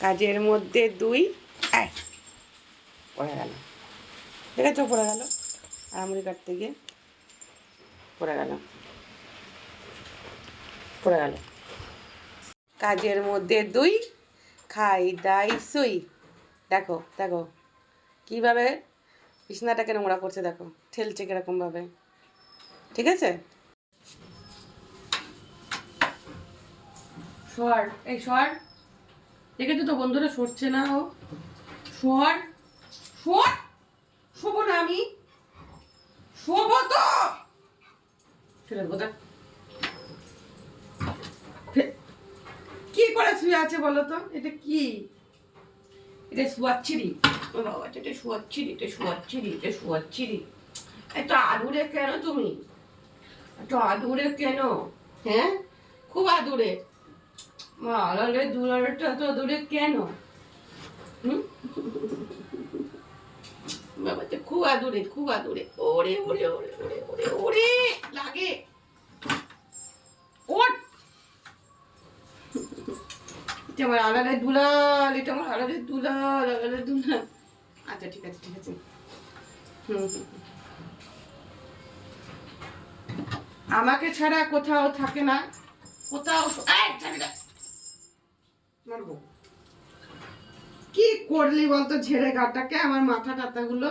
কাজের মধ্যে দুই আয় পড়ে গেল। দেখেছ? পড়ে গেল। আরামুড়ি কাটতে গিয়ে পড়ে গেল। পড়ে গেল। কাজের মধ্যে দুই, খাই, দাই, সুই। দেখো দেখো। কীভাবে বিছনাটাকে নোংরা করছে দেখো। ঠেলছে কিরকমভাবে ঠিক আছে? সর এই সর দেখেছ তো বন্ধুরা সরছে না ও। সর সর, শোবো না আমি। শোবো তো। ফেলে দেবো। কি করে শুয়ে আছে বলো তো? এটা কি? এটা শুয়াচ্ছিরি ও বাবা, এটা শুয়াচ্ছিরি এটা শুয়াচ্ছিরি এটা শুয়াচ্ছিরি এত আদুরে কেন তুমি? এত আদুরে কেন? হ্যাঁ? খুব আদুরে। মা, আলালে দুলারটা তো দূরে কেন? হুম? খুব খুব ওরে ওরে ওরে ওরে ওরে ওরে, লাগে। আলালে দুলাল, এটা আমার আলালে দুলাল আলালে দুলাল। আচ্ছা ঠিক আছে ঠিক আছে। আমাকে ছাড়া কোথাও থাকে না। কোথাও। মারবো কি করলি বলতো ঝেড়ে গাটাকে আমার মাথা টাতাগুলো